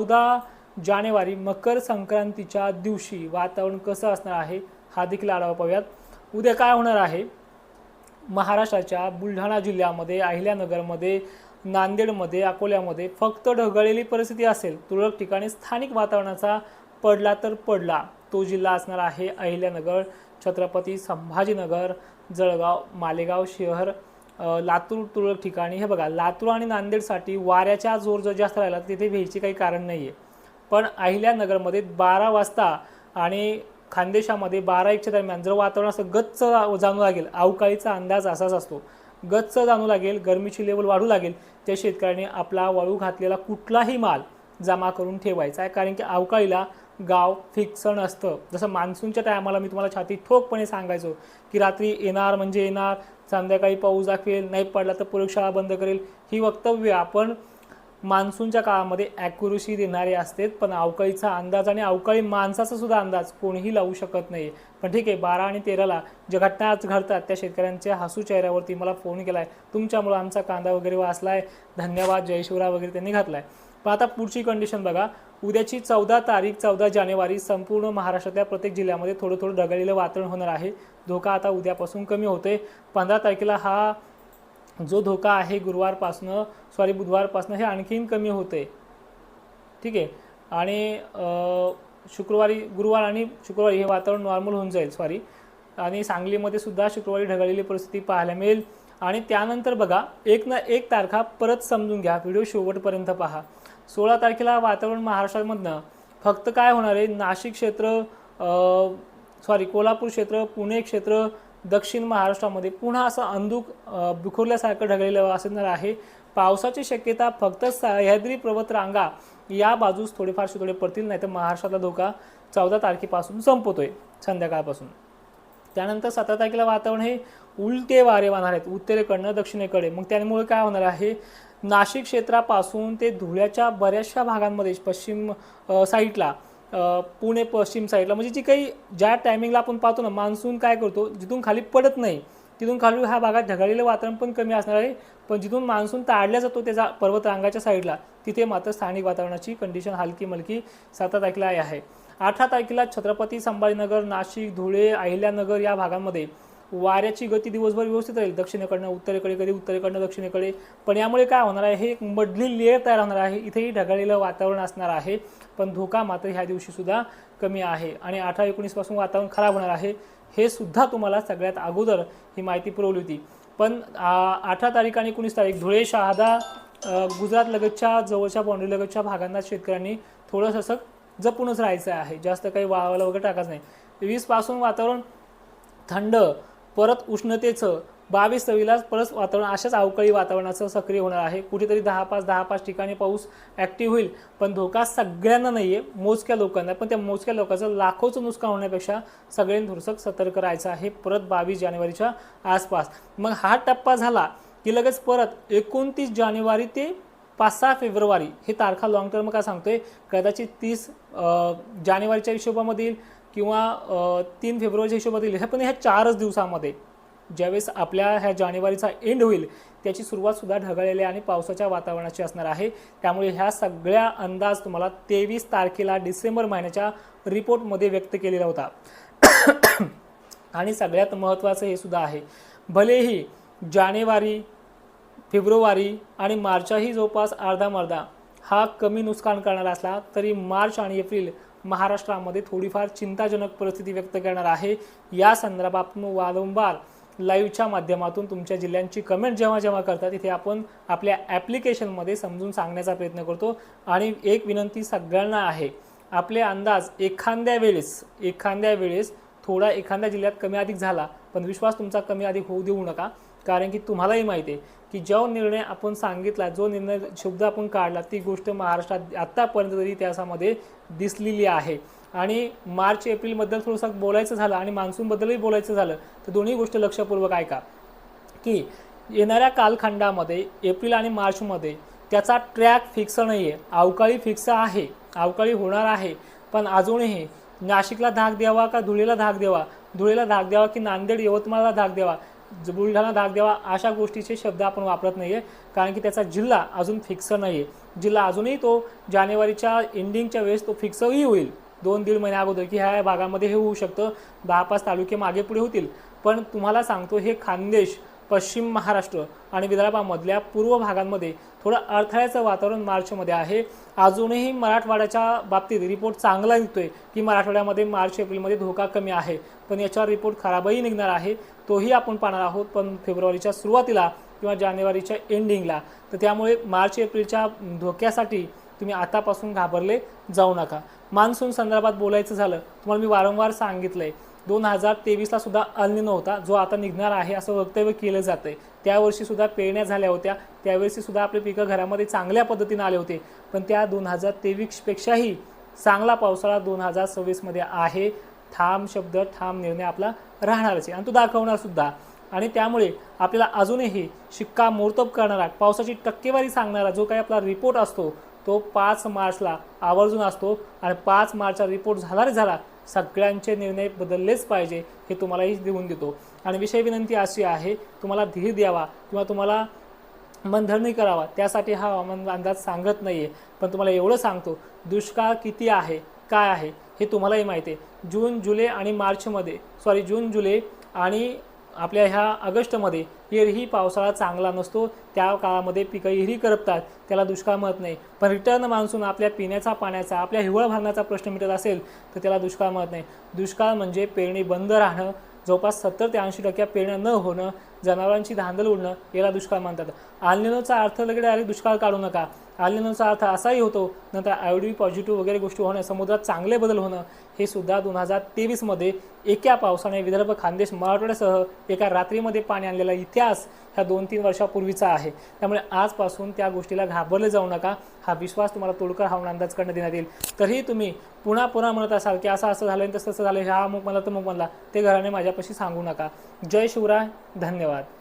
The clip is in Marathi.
चौदा जानेवारी मकर संक्रांतीच्या दिवशी वातावरण कसं असणार आहे हा देखील आढावा पाहूयात. उद्या काय होणार आहे? महाराष्ट्राच्या बुलढाणा जिल्ह्यामध्ये अहिल्यानगरमध्ये नांदेडमध्ये अकोल्यामध्ये फक्त ढगळलेली परिस्थिती असेल. तुरळक ठिकाणी स्थानिक वातावरणाचा पडला तर पडला. तो जिल्हा असणार आहे अहिल्यानगर छत्रपती संभाजीनगर जळगाव मालेगाव शहर लातूर तुरळक ठिकाणी. हे बघा लातूर आणि नांदेडसाठी वाऱ्याचा जोर जर जास्त राहिला तर तिथे व्हायची काही कारण नाही आहे पण अहिल्यानगरमध्ये बारा वाजता आणि खानदेशामध्ये बारा एकच्या दरम्यान जर वातावरण असं गच्च जाणू लागेल अवकाळीचा अंदाज असाच असतो. गच्च जाणू लागेल गरमीची लेवल वाढू लागेल त्या शेतकऱ्याने आपला वाळू घातलेला कुठलाही माल जमा करून ठेवायचा आहे. कारण की अवकाळीला गाव फिक्सण असतं जसं मान्सूनच्या टायमाला मी तुम्हाला छाती ठोकपणे सांगायचो की रात्री येणार म्हणजे येणार संध्याकाळी पाऊस दाखवेल नाही पडला तर प्रयोगशाळा बंद करेल. ही वक्तव्य आपण मान्सूनच्या काळामध्ये ॲक्युरेसी देणारे असतात पण अवकाळीचा अंदाज आणि अवकाळी माणसाचा सुद्धा अंदाज कोणीही लावू शकत नाही. पण ठीक आहे बारा आणि तेराला ज्या घटना आज घडतात त्या शेतकऱ्यांच्या हसू चेहऱ्यावरती मला फोन केला आहे तुमच्यामुळं आमचा कांदा वगैरे वाचला आहे धन्यवाद जयशिवरा वगैरे त्यांनी घातला आहे पण आता पुढची कंडिशन बघा. उद्याची चौदा तारीख चौदा जानेवारी संपूर्ण महाराष्ट्रातल्या प्रत्येक जिल्ह्यामध्ये थोडं थोडं ढगाळलेलं वातावरण होणार आहे. धोका आता उद्यापासून कमी होतोय. पंधरा तारखेला हा जो धोका आहे गुरुवारपासनं सॉरी बुधवारपासनं हे आणखीन कमी होते ठीक आहे? आणि शुक्रवारी गुरुवार आणि शुक्रवारी हे वातावरण नॉर्मल होऊन जाईल सॉरी आणि सांगलीमध्ये सुद्धा शुक्रवारी ढगाळलेली परिस्थिती पाहायला मिळेल. आणि त्यानंतर बघा एक ना एक तारखा परत समजून घ्या. व्हिडिओ शेवटपर्यंत पहा. सोळा तारखेला वातावरण महाराष्ट्रामधनं फक्त काय होणार आहे? नाशिक क्षेत्र सॉरी कोल्हापूर क्षेत्र पुणे क्षेत्र दक्षिण महाराष्ट्रामध्ये पुन्हा असं अंधूक बिखुरल्यासारखं ढगलेलं असणार आहे. पावसाची शक्यता फक्त सह्याद्री पर्वत रांगा या बाजूस थोडेफार थोडे पडतील नाही तर महाराष्ट्रातला धोका चौदा तारखेपासून संपतोय संध्याकाळपासून. त्यानंतर सतरा तारखेला वातावरण हे उलटे वारे वाहणार आहेत उत्तरेकडनं दक्षिणेकडे. मग त्यामुळे काय होणार आहे? नाशिक क्षेत्रापासून ते धुळ्याच्या बऱ्याचशा भागांमध्ये पश्चिम साईडला पुणे पश्चिम साईडला म्हणजे जी काही ज्या टायमिंगला आपण पाहतो ना मान्सून काय करतो जिथून खाली पडत नाही तिथून खाली ह्या भागात ढगाळलेलं वातावरण पण कमी असणार आहे पण जिथून मान्सून ताडल्या जातो त्याचा पर्वतरांगाच्या साईडला तिथे मात्र स्थानिक वातावरणाची कंडिशन हलकी मलकी सतरा तारखेला आहे. अठरा तारखेला छत्रपती संभाजीनगर नाशिक धुळे अहिल्यानगर या भागांमध्ये वाऱ्याची गती दिवसभर व्यवस्थित राहील. दक्षिणेकडनं उत्तरेकडे कधी उत्तरेकडनं दक्षिणेकडे. पण यामुळे काय होणार आहे? हे एक मधली लेअर तयार होणार आहे. इथेही ढगाळलेलं वातावरण असणार आहे. पण धोका मात्र ह्या दिवशीसुद्धा कमी आहे. आणि अठरा एकोणीसपासून वातावरण खराब होणार आहे. हे सुद्धा तुम्हाला सगळ्यात अगोदर ही माहिती पुरवली होती. पण अठरा तारीख आणि एकोणीस तारीख धुळे शहादा गुजरात लगतच्या जवळच्या बाउंड्री लगतच्या भागांना शेतकऱ्यांनी थोडंसं असं जपूनच राहायचं आहे. जास्त काही वाळवायला वगैरे टाकायचं नाही. वीसपासून वातावरण थंड परत उष्णतेचं बावीस सव्वीला परत वातावरण अशाच अवकाळी वातावरणाचं सक्रिय होणार आहे. कुठेतरी दहा पाच दहा पाच ठिकाणी पाऊस ॲक्टिव्ह होईल. पण धोका सगळ्यांना नाही आहे मोजक्या लोकांना. पण त्या मोजक्या लोकांचं लाखोचं नुकसान होण्यापेक्षा सगळ्यांनी थोडंसं सतर्क राहायचं आहे. परत बावीस जानेवारीच्या आसपास. मग हा टप्पा झाला की लगेच परत एकोणतीस जानेवारी ते पाच सहा फेब्रुवारी हे तारखा लॉंग टर्म का सांगतोय? कदाचित तीस जानेवारीच्या हिशोबामध्ये येईल. किंवा तीन फेब्रुवारीच्या हिशोबात येईल. हे पण ह्या चारच दिवसामध्ये ज्यावेळेस आपल्या ह्या जानेवारीचा एंड होईल त्याची सुरुवातसुद्धा ढगळलेली आणि पावसाच्या वातावरणाची असणार आहे. त्यामुळे ह्या सगळ्या अंदाज तुम्हाला तेवीस तारखेला डिसेंबर महिन्याच्या रिपोर्टमध्ये व्यक्त केलेला होता. आणि सगळ्यात महत्त्वाचं हे सुद्धा आहे. भलेही जानेवारी फेब्रुवारी आणि मार्चही जवळपास अर्धा मर्धा हा कमी नुकसान करणारा असला तरी मार्च आणि एप्रिल महाराष्ट्रामध्ये थोडीफार चिंताजनक परिस्थिती व्यक्त करणार आहे. या संदर्भातून वारंवार लाईव्हच्या माध्यमातून तुमच्या जिल्ह्यांची कमेंट जेव्हा जेव्हा करतात तिथे आपण आपल्या ॲप्लिकेशनमध्ये समजून सांगण्याचा प्रयत्न करतो. आणि एक विनंती सगळ्यांना आहे आपले अंदाज एखाद्या वेळेस एखाद्या वेळेस थोडा एखाद्या जिल्ह्यात कमी अधिक झाला पण विश्वास तुमचा कमी अधिक होऊ देऊ नका. कारण की तुम्हालाही माहिती आहे की जो निर्णय आपण सांगितला जो निर्णय शब्द आपण काढला ती गोष्ट महाराष्ट्रात आत्तापर्यंत तरी इतिहासामध्ये दिसलेली आहे. आणि मार्च एप्रिलबद्दल थोडंसं बोलायचं झालं आणि मान्सूनबद्दलही बोलायचं झालं तर दोन्ही गोष्ट लक्षपूर्वक ऐका. की येणाऱ्या कालखंडामध्ये एप्रिल आणि मार्चमध्ये त्याचा ट्रॅक फिक्स नाही आहे. अवकाळी फिक्स आहे अवकाळी होणार आहे. पण अजूनही नाशिकला धाक द्यावा का धुळेला धाक द्यावा? धुळेला धाक द्यावा की नांदेड यवतमाळला धाक द्यावा? बुलढाणा दाग द्यावा अशा गोष्टीचे शब्द आपण वापरत नाही आहे कारण की त्याचा जिल्हा अजून फिक्स नाही आहे जिल्हा अजूनही तो जानेवारीच्या एंडिंगच्या वेळेस तो फिक्सही होईल. दोन दीड महिन्या अगोदर की ह्या भागामध्ये हे होऊ शकतं. दहा पाच तालुके मागे पुढे होतील. पण तुम्हाला सांगतो हे खानदेश पश्चिम महाराष्ट्र आणि विदर्भामधल्या पूर्व भागांमध्ये थोडं अडथळ्याचं वातावरण मार्चमध्ये आहे. अजूनही मराठवाड्याच्या बाबतीत रिपोर्ट चांगला निघतोय की मराठवाड्यामध्ये मार्च एप्रिलमध्ये धोका कमी आहे. पण याच्यावर रिपोर्ट खराबही निघणार आहे तोही आपण पाहणार आहोत. पण फेब्रुवारीच्या सुरुवातीला किंवा जानेवारीच्या एंडिंगला तर त्यामुळे मार्च एप्रिलच्या धोक्यासाठी तुम्ही आतापासून घाबरले जाऊ नका. मान्सून संदर्भात बोलायचं झालं तुम्हाला मी वारंवार सांगितलं आहे दोन हजार तेवीसला सुद्धा अल्निनो होता जो आता निघणार आहे असं वक्तव्य केलं जातंय. त्यावर्षी सुद्धा पेरण्या झाल्या होत्या. त्यावेळी सुद्धा आपले पिकं घरामध्ये चांगल्या पद्धतीने आले होते. पण त्या दोन हजार तेवीसपेक्षाही चांगला पावसाळा दोन हजार सव्वीसमध्ये आहे. ठाम शब्द ठाम निर्णय आपला राहणारच आहे. आणि तो दाखवणार सुद्धा. आणि त्यामुळे आपल्याला अजूनही शिक्का मोर्तब करणारा पावसाची टक्केवारी सांगणारा जो काही आपला रिपोर्ट असतो तो पाच मार्चला आवर्जून असतो आणि पाच मार्चचा रिपोर्ट झाला रे झाला सगळ्यांचे निर्णय बदललेच पाहिजे हे तुम्हालाही देऊन देतो. आणि विषय विनंती अशी आहे तुम्हाला धीर द्यावा किंवा तुम्हाला मनधरणी करावा त्यासाठी हा हवामान अंदाज सांगत नाही आहे पण तुम्हाला एवढं सांगतो दुष्काळ किती आहे काय आहे हे तुम्हालाही माहिती आहे. जून जुलै आणि मार्चमध्ये सॉरी जून जुलै आणि आपल्या ह्या ऑगस्टमध्ये हेरही पावसाळा चांगला नसतो त्या काळामध्ये पिकं हिरी करपतात त्याला दुष्काळ म्हणत नाही. पण रिटर्न मान्सून आपल्या पिण्याचा पाण्याचा आपल्या हिवळ भरण्याचा प्रश्न मिटत असेल तर त्याला दुष्काळ म्हणत नाही. दुष्काळ म्हणजे पेरणी बंद राहणं जवळपास सत्तर ते ऐंशी टक्के पेरण्या न होणं जनावरांची धांदल उडणं याला दुष्काळ मानतात. आलनिनोचा अर्थ लगेच अरे दुष्काळ काढू नका. आलनेनोचा अर्थ असाही होतो नंतर आयोडी पॉझिटिव्ह वगैरे गोष्टी होणं समुद्रात चांगले बदल होणं हे सुद्धा दोन हजार तेवीसमध्ये एका पावसाने विदर्भ खानदेश मराठवाड्यासह एका रात्रीमध्ये पाणी आणलेला इतिहास ह्या दोन तीन वर्षापूर्वीचा आहे. त्यामुळे आजपासून त्या गोष्टीला घाबरले जाऊ नका. हा विश्वास तुम्हाला तोडकर हा अंदाज करण्यात देण्यात येईल. तरीही तुम्ही पुन्हा पुन्हा म्हणत असाल की असं असं झालं तसं तसं झालं हा अमुक मला तर मग म्हणला ते घराने माझ्यापाशी सांगू नका. जय शिवराय धन्यवाद